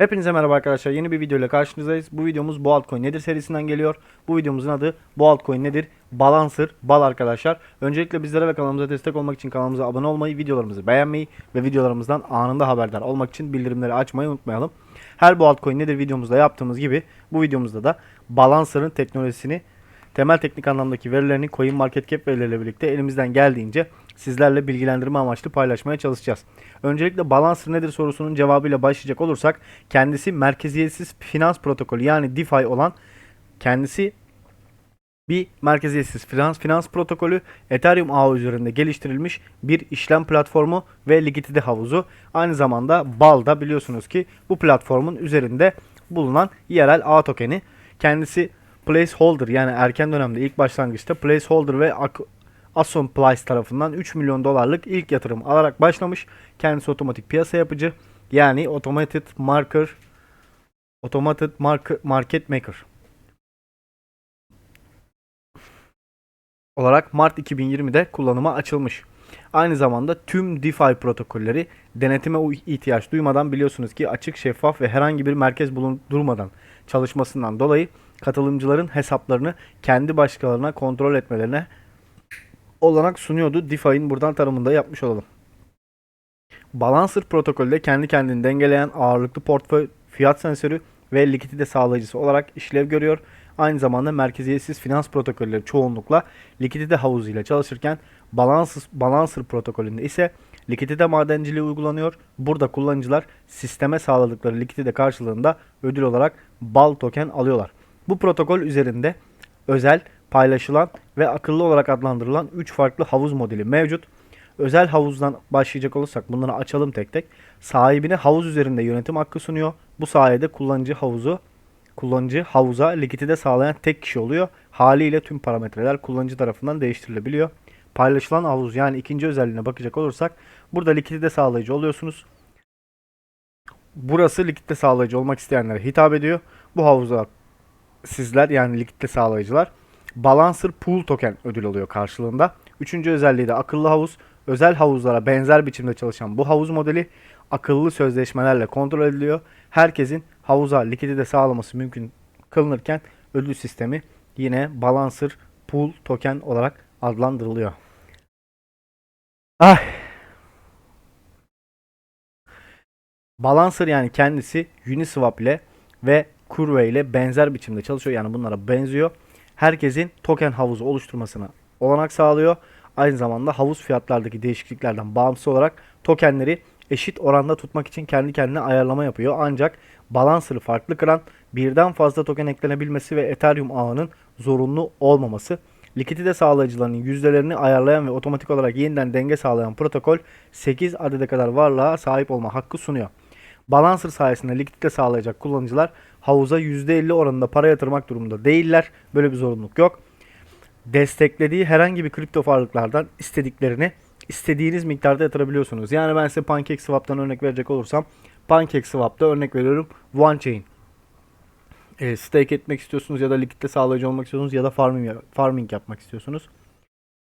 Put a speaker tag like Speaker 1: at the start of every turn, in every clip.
Speaker 1: Hepinize merhaba arkadaşlar. Yeni bir video ile karşınızdayız. Bu videomuz bu altcoin nedir serisinden geliyor. Bu videomuzun adı bu altcoin nedir? Balancer, bal arkadaşlar. Öncelikle bizlere ve kanalımıza destek olmak için kanalımıza abone olmayı, videolarımızı beğenmeyi ve videolarımızdan anında haberdar olmak için bildirimleri açmayı unutmayalım. Her bu altcoin nedir videomuzda yaptığımız gibi bu videomuzda da Balancer'ın teknolojisini temel teknik anlamdaki verilerini Coin Market Cap verileriyle birlikte elimizden geldiğince sizlerle bilgilendirme amaçlı paylaşmaya çalışacağız. Öncelikle Balancer nedir sorusunun cevabıyla başlayacak olursak kendisi merkeziyetsiz finans protokolü yani DeFi olan kendisi bir merkeziyetsiz finans finans protokolü Ethereum ağı üzerinde geliştirilmiş bir işlem platformu ve likidite havuzu. Aynı zamanda BAL'da biliyorsunuz ki bu platformun üzerinde bulunan yerel ağ tokeni. Kendisi placeholder yani erken dönemde ilk başlangıçta placeholder ve Ason Place tarafından 3 milyon dolarlık ilk yatırım alarak başlamış. Kendisi otomatik piyasa yapıcı yani automated marker automated market, maker olarak Mart 2020'de kullanıma açılmış. Aynı zamanda tüm DeFi protokolleri denetime ihtiyaç duymadan biliyorsunuz ki açık, şeffaf ve herhangi bir merkez bulundurmadan çalışmasından dolayı katılımcıların hesaplarını kendi başkalarına kontrol etmelerine olanak sunuyordu. DeFi'nin buradan tanımında yapmış olalım. Balancer protokolde kendi kendini dengeleyen ağırlıklı portföy fiyat sensörü ve likidite sağlayıcısı olarak işlev görüyor. Aynı zamanda merkeziyetsiz finans protokolleri çoğunlukla likidite havuzu ile çalışırken Balancer, Balancer protokolünde ise likidite madenciliği uygulanıyor. Burada kullanıcılar sisteme sağladıkları likidite karşılığında ödül olarak BAL token alıyorlar. Bu protokol üzerinde özel, paylaşılan ve akıllı olarak adlandırılan 3 farklı havuz modeli mevcut. Özel havuzdan başlayacak olursak bunları açalım tek tek. Sahibine havuz üzerinde yönetim hakkı sunuyor. Bu sayede kullanıcı havuzu kullanıcı havuza likidite sağlayan tek kişi oluyor. Haliyle tüm parametreler kullanıcı tarafından değiştirilebiliyor. Paylaşılan havuz yani ikinci özelliğine bakacak olursak burada likidite sağlayıcı oluyorsunuz. Burası likidite sağlayıcı olmak isteyenlere hitap ediyor. Bu havuza sizler yani likidite sağlayıcılar Balancer Pool Token ödül alıyor karşılığında. Üçüncü özelliği de akıllı havuz. Özel havuzlara benzer biçimde çalışan bu havuz modeli akıllı sözleşmelerle kontrol ediliyor. Herkesin havuza likidite sağlaması mümkün kılınırken ödül sistemi yine Balancer Pool Token olarak adlandırılıyor. Ay. Balancer yani kendisi Uniswap ile ve Curve ile benzer biçimde çalışıyor. Yani bunlara benziyor. Herkesin token havuzu oluşturmasına olanak sağlıyor. Aynı zamanda havuz fiyatlardaki değişikliklerden bağımsız olarak tokenleri eşit oranda tutmak için kendi kendine ayarlama yapıyor. Ancak Balancer'ı farklı kılan birden fazla token eklenebilmesi ve Ethereum ağının zorunlu olmaması. Likidite sağlayıcılarının yüzdelerini ayarlayan ve otomatik olarak yeniden denge sağlayan protokol 8 adede kadar varlığa sahip olma hakkı sunuyor. Balancer sayesinde likidite sağlayacak kullanıcılar havuza %50 oranında para yatırmak durumunda değiller. Böyle bir zorunluluk yok. Desteklediği herhangi bir kripto varlıklardan istediklerini istediğiniz miktarda yatırabiliyorsunuz. Yani ben size PancakeSwap'tan örnek verecek olursam PancakeSwap'ta örnek veriyorum OneChain. E, stake etmek istiyorsunuz ya da likidite sağlayıcı olmak istiyorsunuz ya da farming, farming yapmak istiyorsunuz.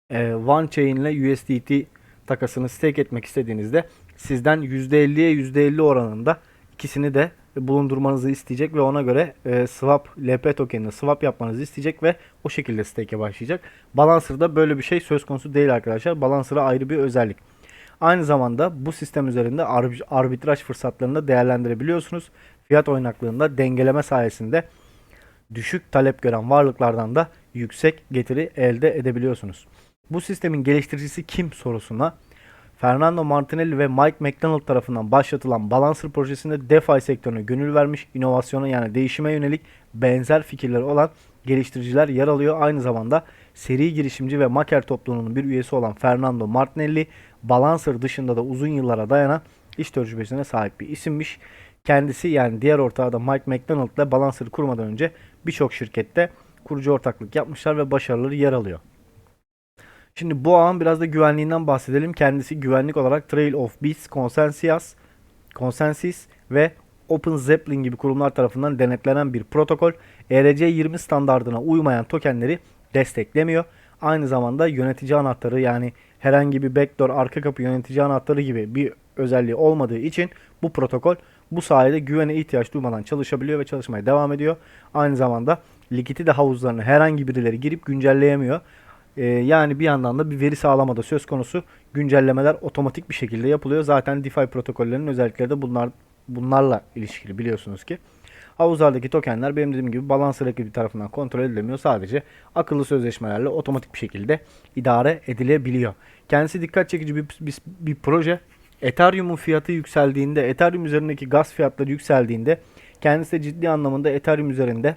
Speaker 1: E, OneChain ile USDT takasını stake etmek istediğinizde sizden %50'ye %50 oranında ikisini de bulundurmanızı isteyecek ve ona göre e, swap LP tokenini swap yapmanızı isteyecek ve o şekilde stake'e başlayacak. Balancer'da böyle bir şey söz konusu değil arkadaşlar. Balancer'a ayrı bir özellik. Aynı zamanda bu sistem üzerinde arb- arbitraj fırsatlarını da değerlendirebiliyorsunuz. Fiyat oynaklığında dengeleme sayesinde düşük talep gören varlıklardan da yüksek getiri elde edebiliyorsunuz. Bu sistemin geliştiricisi kim sorusuna Fernando Martinelli ve Mike McDonald tarafından başlatılan Balancer projesinde DeFi sektörüne gönül vermiş, inovasyona yani değişime yönelik benzer fikirleri olan geliştiriciler yer alıyor. Aynı zamanda seri girişimci ve maker topluluğunun bir üyesi olan Fernando Martinelli, Balancer dışında da uzun yıllara dayanan iş tecrübesine sahip bir isimmiş. Kendisi yani diğer ortağı da Mike McDonald ile Balancer kurmadan önce birçok şirkette kurucu ortaklık yapmışlar ve başarıları yer alıyor. Şimdi bu ağın biraz da güvenliğinden bahsedelim. Kendisi güvenlik olarak Trail of Beats, Consensus, Consensus ve Open Zeppelin gibi kurumlar tarafından denetlenen bir protokol. ERC20 standardına uymayan tokenleri desteklemiyor. Aynı zamanda yönetici anahtarı yani herhangi bir backdoor arka kapı yönetici anahtarı gibi bir özelliği olmadığı için bu protokol bu sayede güvene ihtiyaç duymadan çalışabiliyor ve çalışmaya devam ediyor. Aynı zamanda likidite havuzlarını herhangi birileri girip güncelleyemiyor. Ee, yani bir yandan da bir veri sağlamada söz konusu güncellemeler otomatik bir şekilde yapılıyor. Zaten DeFi protokollerinin özellikleri de bunlar bunlarla ilişkili biliyorsunuz ki. Havuzlardaki tokenler benim dediğim gibi balans rakibi tarafından kontrol edilemiyor. Sadece akıllı sözleşmelerle otomatik bir şekilde idare edilebiliyor. Kendisi dikkat çekici bir, bir, bir proje. Ethereum'un fiyatı yükseldiğinde, Ethereum üzerindeki gaz fiyatları yükseldiğinde kendisi de ciddi anlamda Ethereum üzerinde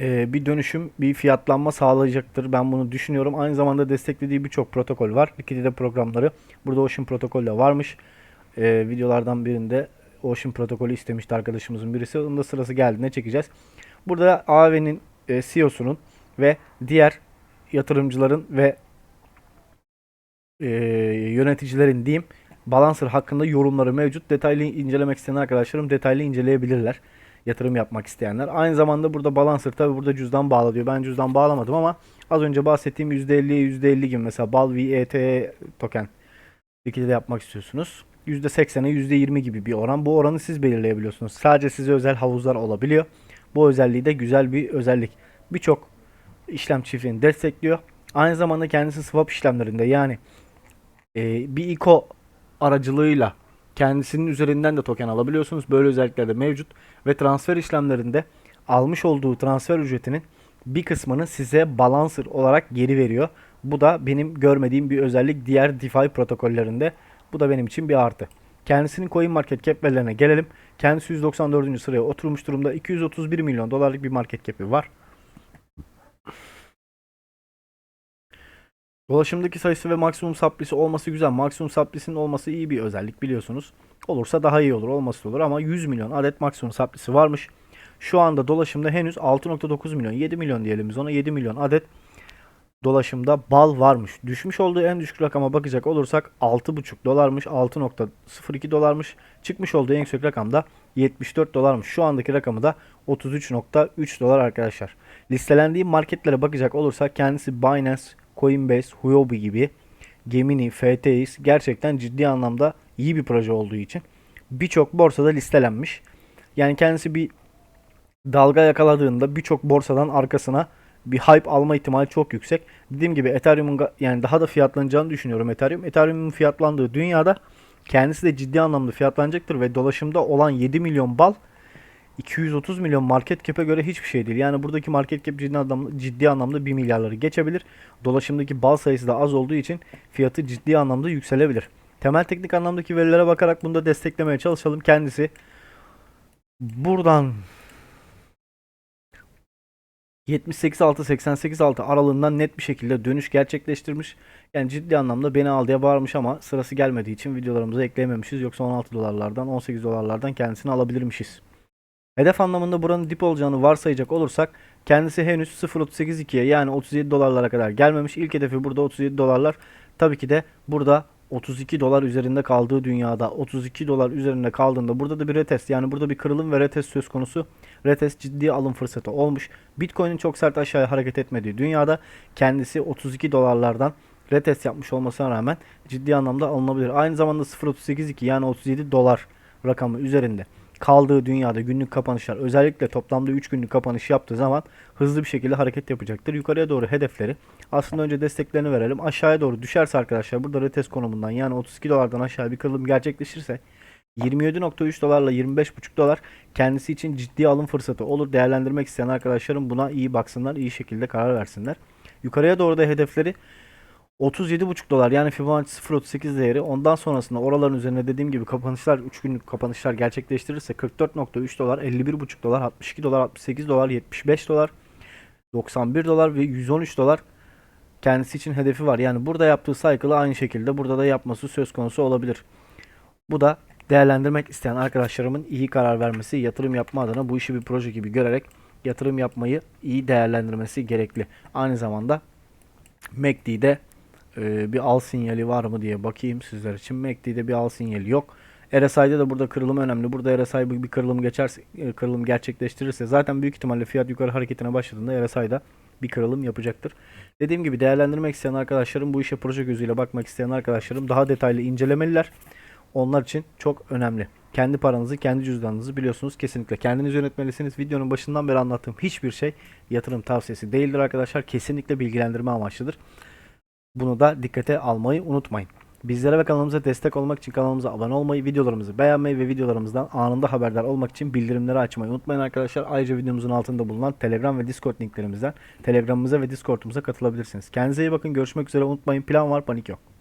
Speaker 1: e, bir dönüşüm, bir fiyatlanma sağlayacaktır. Ben bunu düşünüyorum. Aynı zamanda desteklediği birçok protokol var. Liquidity programları. Burada Ocean protokolü de varmış. E, videolardan birinde Ocean protokolü istemişti arkadaşımızın birisi. Onun da sırası geldiğinde çekeceğiz. Burada AV'nin e, CEO'sunun ve diğer yatırımcıların ve e, yöneticilerin diyeyim Balancer hakkında yorumları mevcut. Detaylı incelemek isteyen arkadaşlarım detaylı inceleyebilirler. Yatırım yapmak isteyenler. Aynı zamanda burada Balancer tabi burada cüzdan bağla diyor. Ben cüzdan bağlamadım ama az önce bahsettiğim %50'ye %50 gibi mesela BAL VET token likidite yapmak istiyorsunuz. %80'e %20 gibi bir oran. Bu oranı siz belirleyebiliyorsunuz. Sadece size özel havuzlar olabiliyor. Bu özelliği de güzel bir özellik. Birçok işlem çiftliğini destekliyor. Aynı zamanda kendisi swap işlemlerinde yani e, bir ICO aracılığıyla kendisinin üzerinden de token alabiliyorsunuz. Böyle özellikler de mevcut ve transfer işlemlerinde almış olduğu transfer ücretinin bir kısmını size balancer olarak geri veriyor. Bu da benim görmediğim bir özellik diğer DeFi protokollerinde. Bu da benim için bir artı. Kendisinin coin market cap verilerine gelelim. Kendisi 194. sıraya oturmuş durumda. 231 milyon dolarlık bir market cap'i var. Dolaşımdaki sayısı ve maksimum supply'si olması güzel. Maksimum supply'sinin olması iyi bir özellik biliyorsunuz. Olursa daha iyi olur, olması olur ama 100 milyon adet maksimum supply'si varmış. Şu anda dolaşımda henüz 6.9 milyon, 7 milyon diyelim biz ona 7 milyon adet dolaşımda bal varmış. Düşmüş olduğu en düşük rakama bakacak olursak 6.5 dolarmış, 6.02 dolarmış. Çıkmış olduğu en yüksek rakamda 74 dolarmış. Şu andaki rakamı da 33.3 dolar arkadaşlar. Listelendiği marketlere bakacak olursak kendisi Binance, Coinbase, Huobi gibi Gemini, FTX gerçekten ciddi anlamda iyi bir proje olduğu için birçok borsada listelenmiş. Yani kendisi bir dalga yakaladığında birçok borsadan arkasına bir hype alma ihtimali çok yüksek. Dediğim gibi Ethereum'un yani daha da fiyatlanacağını düşünüyorum Ethereum. Ethereum'un fiyatlandığı dünyada kendisi de ciddi anlamda fiyatlanacaktır ve dolaşımda olan 7 milyon bal 230 milyon market cap'e göre hiçbir şey değil. Yani buradaki market cap ciddi anlamda, ciddi anlamda 1 milyarları geçebilir. Dolaşımdaki bal sayısı da az olduğu için fiyatı ciddi anlamda yükselebilir. Temel teknik anlamdaki verilere bakarak bunu da desteklemeye çalışalım. Kendisi buradan 78.6-88.6 aralığından net bir şekilde dönüş gerçekleştirmiş. Yani ciddi anlamda beni al diye bağırmış ama sırası gelmediği için videolarımıza ekleyememişiz. Yoksa 16 dolarlardan 18 dolarlardan kendisini alabilirmişiz. Hedef anlamında buranın dip olacağını varsayacak olursak kendisi henüz 0.38.2'ye yani 37 dolarlara kadar gelmemiş. İlk hedefi burada 37 dolarlar. Tabii ki de burada 32 dolar üzerinde kaldığı dünyada 32 dolar üzerinde kaldığında burada da bir retest yani burada bir kırılım ve retest söz konusu. Retest ciddi alım fırsatı olmuş. Bitcoin'in çok sert aşağıya hareket etmediği dünyada kendisi 32 dolarlardan retest yapmış olmasına rağmen ciddi anlamda alınabilir. Aynı zamanda 0.38.2 yani 37 dolar rakamı üzerinde kaldığı dünyada günlük kapanışlar özellikle toplamda 3 günlük kapanış yaptığı zaman hızlı bir şekilde hareket yapacaktır. Yukarıya doğru hedefleri aslında önce desteklerini verelim. Aşağıya doğru düşerse arkadaşlar burada retest konumundan yani 32 dolardan aşağı bir kırılım gerçekleşirse 27.3 dolarla 25.5 dolar kendisi için ciddi alım fırsatı olur. Değerlendirmek isteyen arkadaşlarım buna iyi baksınlar, iyi şekilde karar versinler. Yukarıya doğru da hedefleri 37,5 dolar yani Fibonacci 0.38 değeri ondan sonrasında oraların üzerine dediğim gibi kapanışlar 3 günlük kapanışlar gerçekleştirirse 44.3 dolar 51,5 dolar 62 dolar 68 dolar 75 dolar 91 dolar ve 113 dolar kendisi için hedefi var. Yani burada yaptığı cycle'ı aynı şekilde burada da yapması söz konusu olabilir. Bu da değerlendirmek isteyen arkadaşlarımın iyi karar vermesi, yatırım yapma adına bu işi bir proje gibi görerek yatırım yapmayı iyi değerlendirmesi gerekli. Aynı zamanda MACD'de e, bir al sinyali var mı diye bakayım sizler için. MACD'de bir al sinyali yok. RSI'de de burada kırılım önemli. Burada RSI bir kırılım geçerse, kırılım gerçekleştirirse zaten büyük ihtimalle fiyat yukarı hareketine başladığında RSI'da bir kırılım yapacaktır. Dediğim gibi değerlendirmek isteyen arkadaşlarım, bu işe proje gözüyle bakmak isteyen arkadaşlarım daha detaylı incelemeliler. onlar için çok önemli. Kendi paranızı, kendi cüzdanınızı biliyorsunuz kesinlikle. Kendiniz yönetmelisiniz. Videonun başından beri anlattığım hiçbir şey yatırım tavsiyesi değildir arkadaşlar. Kesinlikle bilgilendirme amaçlıdır. Bunu da dikkate almayı unutmayın. Bizlere ve kanalımıza destek olmak için kanalımıza abone olmayı, videolarımızı beğenmeyi ve videolarımızdan anında haberdar olmak için bildirimleri açmayı unutmayın arkadaşlar. Ayrıca videomuzun altında bulunan Telegram ve Discord linklerimizden Telegram'ımıza ve Discord'umuza katılabilirsiniz. Kendinize iyi bakın. Görüşmek üzere. Unutmayın plan var, panik yok.